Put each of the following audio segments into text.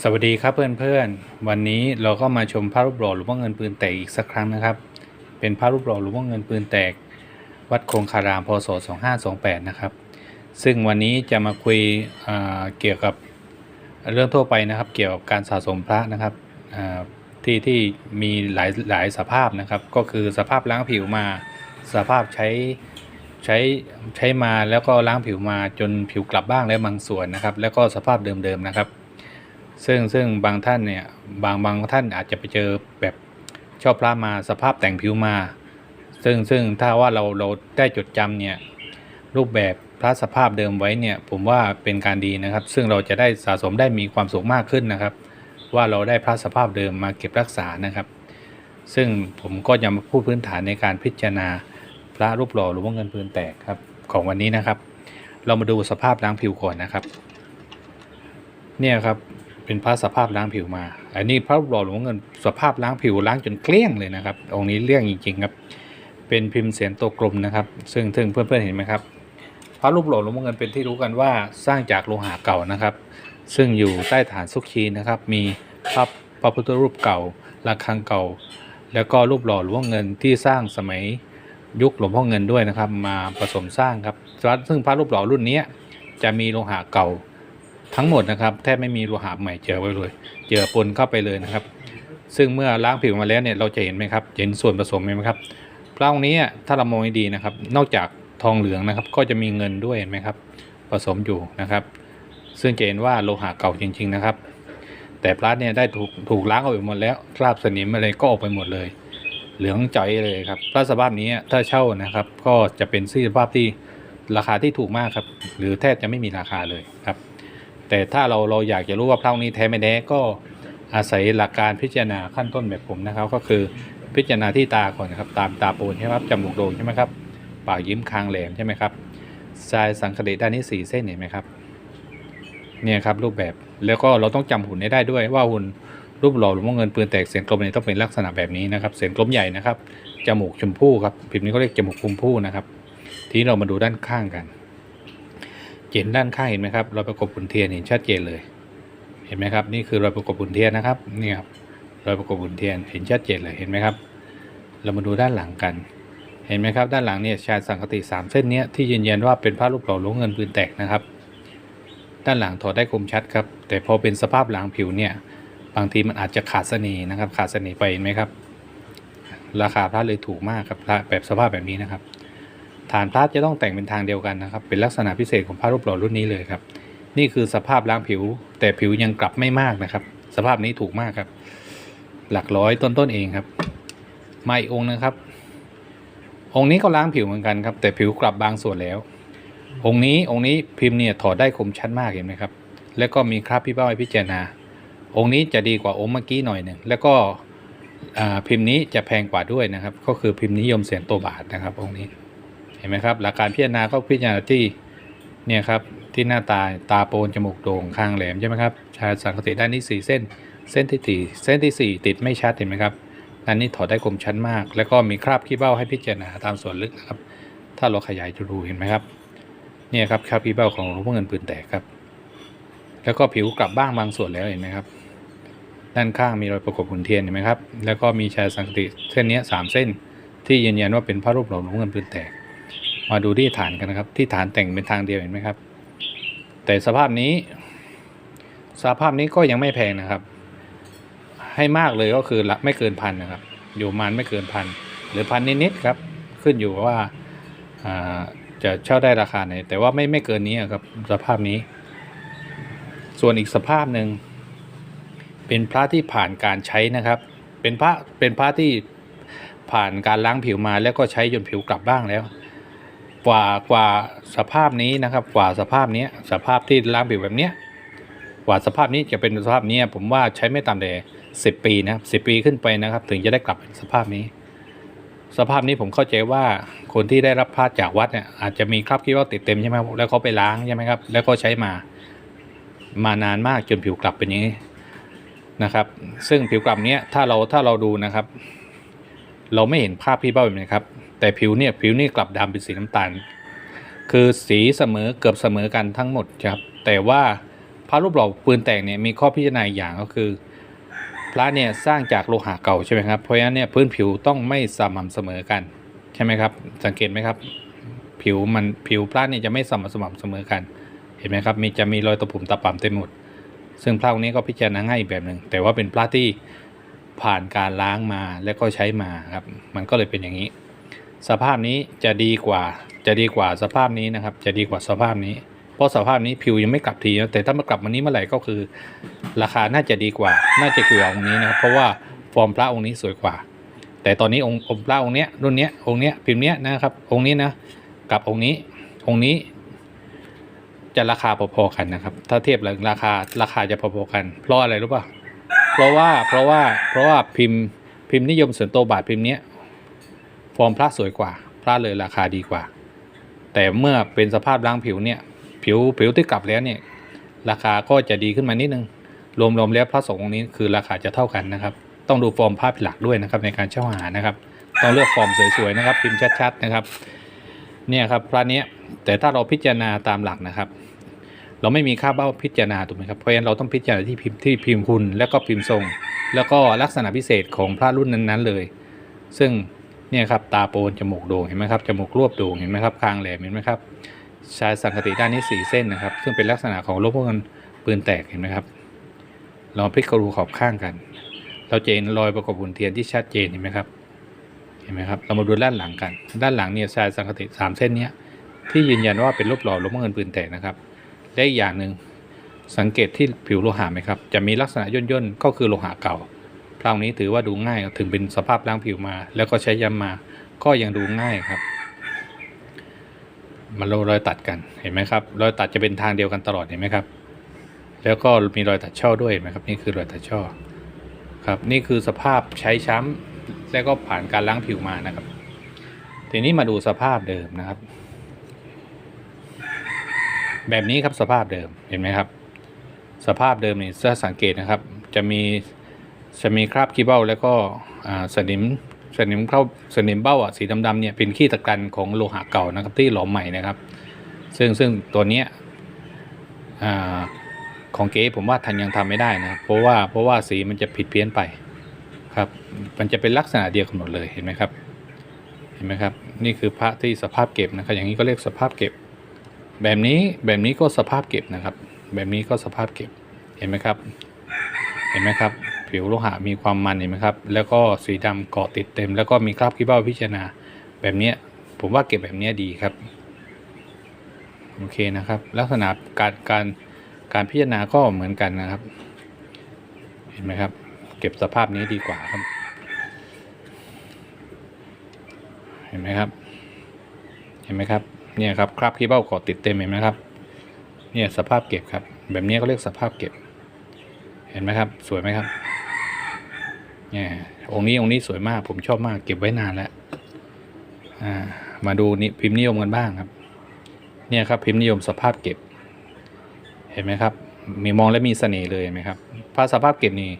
สวัสดีครับเพื่อนๆ วันนี้เราก็มาชมพระรูปหล่อหลวงพ่อเงินปืนแตกอีกสักครั้งนะครับ เป็นพระรูปหล่อหลวงพ่อเงินปืนแตก วัดคงคารามพศ 2528 นะครับ ซึ่งวันนี้จะมาคุยเกี่ยวกับเรื่องทั่วไปนะครับ เกี่ยวกับการสะสมพระนะครับที่ที่มีหลายหลายสภาพนะครับ ก็คือสภาพล้างผิวมา สภาพใช้ใช้ใช้มาแล้วก็ล้างผิวมาจนผิวกลับบ้างแล้วบางส่วนนะครับ แล้วก็สภาพเดิมๆนะครับ ซึ่งซึ่งบางท่านเนี่ยบางบางท่านอาจจะไปเจอแบบชอบพระมาสภาพแต่งผิวมา ซึ่งซึ่งถ้าว่าเราเราได้จดจำเนี่ยรูปแบบพระสภาพเดิมไว้เนี่ยผมว่าเป็นการดีนะครับ ซึ่งเราจะได้สะสมได้มีความสุขมากขึ้นนะครับ ว่าเราได้พระสภาพเดิมมาเก็บรักษานะครับ ซึ่งผมก็จะมาพูดพื้นฐานในการพิจารณาพระรูปหล่อหรือว่าเงินปืนแตกครับของวันนี้นะครับ เรามาดูสภาพล้างผิวก่อนนะครับ เนี่ยครับ เป็นพระสภาพล้างผิวมา อันนี้พระรูปหล่อหลวงเงินสภาพล้างผิวล้างจนเกลี้ยงเลยนะครับ องค์นี้เลี่ยงจริงๆครับเป็นพิมพ์เสียนตัวกลมนะครับ ซึ่งซึ่งเพื่อนๆเห็นไหมครับ พระรูปหล่อหลวงเงินเป็นที่รู้กันว่าสร้างจากโลหะเก่านะครับ ซึ่งอยู่ใต้ฐานซุกชีนะครับ มีพระพระพุทธรูปเก่าระฆังเก่า แล้วก็รูปหล่อหลวงเงินที่สร้างสมัยยุคหลวงพ่อเงินด้วยนะครับ มาผสมสร้างครับซึ่งพระรูปหล่อรุ่นเนี้ยจะมีโลหะเก่า ทั้งหมดนะครับแทบไม่มีโลหะใหม่เจอไว้เลย เจอปนเข้าไปเลยนะครับ ซึ่งเมื่อล้างผิวมาแล้วเนี่ยเราจะเห็นไหมครับเห็นส่วนผสมไหมครับพระองค์นี้ถ้าเรามองให้ดีนะครับ นอกจากทองเหลืองนะครับ ก็จะมีเงินด้วยเห็นไหมครับ ผสมอยู่นะครับ ซึ่งจะเห็นว่าโลหะเก่าจริง ๆนะครับ แต่พระเนี่ยได้ถูกถูกล้างออกไปหมดแล้วคราบสนิมอะไรก็ออกไปหมดเลย เหลืองจ่อยเลยครับพระสภาพนี้ถ้าเช่านะครับ ก็จะเป็นสภาพที่ราคาที่ถูกมากครับ หรือแทบจะไม่มีราคาเลยครับ แต่ถ้าเราเราอยากจะรู้ว่าพระองค์นี้แท้ไม่แท้ก็อาศัยหลักการพิจารณาขั้นต้นแบบผมนะครับ ก็คือพิจารณาที่ตาก่อนนะครับ ตามตาโปนใช่ไหมครับจมูกโด่งใช่ไหมครับปากยิ้มคางแหลมใช่ไหมครับทรายสังคเดชด้านนี้สี่เส้นเห็นไหมครับเนี่ยครับรูปแบบแล้วก็เราต้องจำหุ่นให้ได้ด้วยว่าหุ่นรูปหล่อหลวงพ่อเงินปืนแตกเสียงกลมเนี่ยต้องเป็นลักษณะแบบนี้นะครับเสียงกลมใหญ่นะครับจมูกชมพู่ครับพิมพ์นี้เขาเรียกจมูกชมพู่นะครับ ทีนี้เรามาดูด้านข้างกัน เห็นด้านข้างเห็นไหมครับรอยประกบหุ่นเทียนเห็นชัดเจนเลย เห็นไหมครับ นี่คือรอยประกบหุ่นเทียนนะครับนี่ครับรอยประกบหุ่นเทียนเห็นชัดเจนเลยเห็นไหมครับ เรามาดูด้านหลังกัน เห็นไหมครับ ด้านหลังเนี่ยชายสังคติสามเส้นเนี้ยที่ยืนยันว่าเป็นพระรูปหล่อหลวงเงินปืนแตกนะครับ ด้านหลังถอดได้คมชัดครับ แต่พอเป็นสภาพหลังผิวเนี่ยบางทีมันอาจจะขาดเสน่ห์นะครับ ขาดเสน่ห์ไปเห็นไหมครับ ราคาพระเลยถูกมากครับพระแบบสภาพแบบนี้นะครับ ฐานพระจะต้องแต่งเป็นทางเดียวกันนะครับ เป็นลักษณะพิเศษของพระรูปหล่อรุ่นนี้เลยครับ นี่คือสภาพล้างผิว แต่ผิวยังกลับไม่มากนะครับ สภาพนี้ถูกมากครับ หลักร้อยต้นๆเองครับมาอีกองค์นะครับ องค์นี้ก็ล้างผิวเหมือนกันครับ แต่ผิวกลับบางส่วนแล้ว องค์นี้องค์นี้พิมพ์เนี่ยถอดได้คมชัดมากเห็นไหมครับ แล้วก็มีคราบพี่เป้าให้พิจารณา องค์นี้จะดีกว่าองค์เมื่อกี้หน่อยหนึ่งแล้วก็พิมพ์นี้จะแพงกว่าด้วยนะครับ ก็คือพิมพ์นิยมเสียงตัวบาทนะครับ องค์นี้ ห็นไหมครับหลักการพิจารณาก็พิจารณาที่เนี่ยครับที่หน้าตาตาโปนจมูกโด่งคางแหลมใช่ไหมครับชายสังคติด้านนี้สี่เส้น เส้นที่สี่เส้นที่สี่ติดไม่ชัดเห็นไหมครับด้านนี้ถอดได้คมชัดมาก แล้วก็มีคราบขี้เบ้าให้พิจารณาตามส่วนลึกนะครับ ถ้าเราขยายจะดูเห็นไหมครับเนี่ยครับคราบขี้เบ้าของหลวงพ่อเงินปืนแตกครับ แล้วก็ผิวกลับบ้างบางส่วนแล้วเห็นไหมครับ ด้านข้างมีรอยประกบหุ่นเทียนเห็นไหมครับแล้วก็มีชายสังคติเส้นนี้สามเส้น ที่ยืนยันว่าเป็นพระรูปหล่อหลวงพ่อเงินปืนแตก มาดูที่ฐานกันนะครับ ที่ฐานแต่งเป็นทางเดียวเห็นไหมครับ แต่สภาพนี้ สภาพนี้ก็ยังไม่แพงนะครับ ให้มากเลยก็คือลักไม่เกินพันนะครับ อยู่มาณไม่เกินพันหรือพันนิดๆครับ ขึ้นอยู่กับว่าอ่าจะเช่าได้ราคาไหน แต่ว่าไม่ไม่เกินนี้ครับสภาพนี้ ส่วนอีกสภาพหนึ่งเป็นพระที่ผ่านการใช้นะครับ เป็นพระเป็นพระที่ผ่านการล้างผิวมาแล้วก็ใช้จนผิวกลับบ้างแล้ว กว่ากว่าสภาพนี้นะครับกว่าสภาพนี้สภาพที่ล้างผิวแบบเนี้ยกว่าสภาพนี้จะเป็นสภาพเนี้ยผมว่าใช้ไม่ต่ำแต่สิบปีนะครับสิปีขึ้นไปนะครับ ถึงจะได้กลับเป็นสภาพนี้ สภาพนี้ผมเข้าใจว่าคนที่ได้รับพาจากวัดเนี่ยอาจจะมีคราบขี้ว่าติดเต็มใช่ไหมแล้วเขาไปล้างใช่ไหมครับ แล้วก็ใช้มามานานมากจนผิวกลับเป็นอย่างนี้นะครับ ซึ่งผิวกลับเนี้ยถ้าเราถ้าเราดูนะครับ เราไม่เห็นภาพพี่เบ้าแบบนี้ครับ แต่ผิวเนี่ยผิวนี่กลับดำเป็นสีน้ำตาล คือสีเสมอเกือบเสมอกันทั้งหมดครับ แต่ว่าพระรูปหล่อปืนแตกเนี่ยมีข้อพิจารณาอีกอย่างก็คือ พระเนี่ยสร้างจากโลหะเก่าใช่ไหมครับเพราะฉะนั้นเนี่ยพื้นผิวต้องไม่สม่ำเสมอกันใช่ไหมครับ สังเกตไหมครับ ผิวมันผิวพระเนี่ยจะไม่สม่ำสม่ำเสมอกัน เห็นไหมครับมีจะมีรอยตะปุ่มตะป่ำเต็มหมดซึ่งพระองค์นี้ก็พิจารณาง่ายอีกแบบหนึ่งแต่ว่าเป็นพระที่ผ่านการล้างมาและก็ใช้มาครับ มันก็เลยเป็นอย่างนี้ สภาพนี้จะดีกว่า จะดีกว่าสภาพนี้นะครับ จะดีกว่าสภาพนี้ เพราะสภาพนี้ผิวยังไม่กลับทีนะแต่ถ้ามากลับมานี้เมื่อไหร่ก็คือ ราคาน่าจะดีกว่า น่าจะคือองค์นี้นะครับ เพราะว่าฟอร์มพระองค์นี้สวยกว่า แต่ตอนนี้องค์องค์พระองค์เนี้ยรุ่นเนี้ยองค์เนี้ยพิมพ์เนี้ยนะครับ องค์นี้นะกับองค์นี้ องค์นี้ จะราคาพอๆกันนะครับ ถ้าเทียบแล้วราคาราคาจะพอๆกัน เพราะอะไรรู้ป่ะเพราะว่าเพราะว่าเพราะว่าพิมพ์พิมพ์นิยมส่วนตัวบาทพิมพ์เนี้ย ฟอร์มพระสวยกว่า พระเลยราคาดีกว่า แต่เมื่อเป็นสภาพล้างผิวเนี่ย ผิวผิวที่กลับแล้วเนี่ย ราคาก็จะดีขึ้นมานิดนึง รวมๆแล้วพระสงฆ์องค์นี้คือราคาจะเท่ากันนะครับ ต้องดูฟอร์มภาพหลักด้วยนะครับในการเช่าหานะครับ ต้องเลือกฟอร์มสวยๆนะครับ พิมพ์ชัดๆนะครับ เนี่ยครับพระเนี้ยแต่ถ้าเราพิจารณาตามหลักนะครับ เราไม่มีค่าเบ้าพิจารณาถูกไหมครับเพราะฉะนั้นเราต้องพิจารณาที่พิมพ์ที่พิมพ์คุณ แล้วก็พิมพ์ทรง แล้วก็ลักษณะพิเศษของพระรุ่นนั้นๆเลย ซึ่ง เนี่ยครับตาโปนจมูกโด่งเห็นไหมครับจมูกรวบโด่งเห็นไหมครับคางแหลมเห็นไหมครับชายสังกติด้านนี้สี่เส้นนะครับ ซึ่งเป็นลักษณะของโลกพวกเงินปืนแตกเห็นไหมครับลองพลิกกระดูขอบข้างกัน เราจะเห็นรอยประกอบหุ่นเทียนที่ชัดเจนเห็นไหมครับเห็นไหมครับเรามาดูด้านหลังกัน ด้านหลังเนี่ยชายสังกติสามเส้นเนี้ยที่ยืนยันว่าเป็นรูปหล่อลวงพ่อเงินปืนแตกนะครับ และอีกอย่างหนึ่งสังเกตที่ผิวโลหะไหมครับ จะมีลักษณะย่นย่นๆก็คือโลหะเก่า คราวนี้ถือว่าดูง่ายถึงเป็นสภาพล้างผิวมา แล้วก็ใช้ย้ำมา ก็ยังดูง่ายครับ มันรอยตัดกันเห็นไหมครับรอยตัดจะเป็นทางเดียวกันตลอดเห็นไหมครับ แล้วก็มีรอยตัดช่อด้วยเห็นไหมครับนี่คือรอยตัดช่อครับนี่คือสภาพใช้ช้ำแล้วก็ผ่านการล้างผิวมานะครับ ทีนี้มาดูสภาพเดิมนะครับ แบบนี้ครับสภาพเดิมเห็นไหมครับ สภาพเดิมนี่ถ้าสังเกตนะครับ จะมี จะมีคราบขี้เบ้าแล้วก็สนิมสนิมเข้าสนิมเบ้าอะสีดำๆเนี่ยเป็นขี้ตะกันของโลหะเก่านะครับที่หลอมใหม่นะครับ ซึ่งซึ่งตัวเนี้ยอ่าของเก๋ผมว่าทันยังทำไม่ได้นะเพราะว่าเพราะว่าสีมันจะผิดเพี้ยนไปครับ มันจะเป็นลักษณะเดียวกันหมดเลยเห็นไหมครับ เห็นไหมครับ นี่คือพระที่สภาพเก็บนะครับ อย่างนี้ก็เรียกสภาพเก็บ แบบนี้แบบนี้ก็สภาพเก็บนะครับ แบบนี้ก็สภาพเก็บเห็นไหมครับ เห็นไหมครับ ผิวโลหะมีความมันเห็นไหมครับ แล้วก็สีดำเกาะติดเต็ม แล้วก็มีคราบขี้เบ้าพิจารณาแบบนี้ผมว่าเก็บแบบนี้ดีครับโอเคนะครับ ลักษณะการการการพิจารณาก็เหมือนกันนะครับ เห็นไหมครับ เก็บสภาพนี้ดีกว่าครับ เห็นไหมครับ เห็นไหมครับเนี่ยครับคราบขี้เบ้าเกาะติดเต็มเห็นไหมครับ เนี่ยสภาพเก็บครับ แบบนี้ก็เรียกสภาพเก็บ เห็นไหมครับ สวยไหมครับ เนี่ยองค์นี้องค์นี้สวยมาก ผมชอบมากเก็บไว้นานแล้วมาดูนี่พิมพ์นิยมกันบ้างครับ เนี่ยครับพิมพ์นิยมสภาพเก็บ เห็นไหมครับ มีมองและมีเสน่ห์เลยเห็นไหมครับพระสภาพเก็บนี่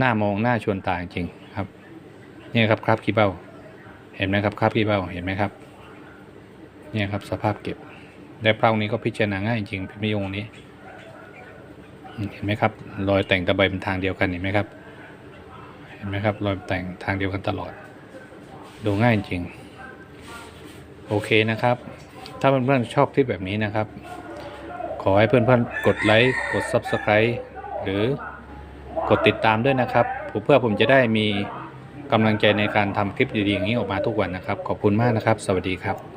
น่ามองหน่าชวนตาจริงครับ เนี่ยครับคราบขี้เบ้า เห็นไหมครับคราบขี้เบ้าเห็นไหมครับ เนี่ยครับสภาพเก็บและพระองค์นี้ก็พิจารณาง่ายจริงพิมพ์นิยมนี้ เห็นไหมครับรอยแต่งตะไบเป็นทางเดียวกันเห็นไหมครับ เห็นไหมครับรอยแต่งทางเดียวกันตลอด ดูง่ายจริง โอเคนะครับ ถ้าเพื่อนๆชอบคลิปแบบนี้นะครับ ขอให้เพื่อนๆกดไลค์กด Subscribe หรือกดติดตามด้วยนะครับเพื่อผมจะได้มีกำลังใจในการทำคลิปดีๆอย่างนี้ออกมาทุกวันนะครับ ขอบคุณมากนะครับ สวัสดีครับ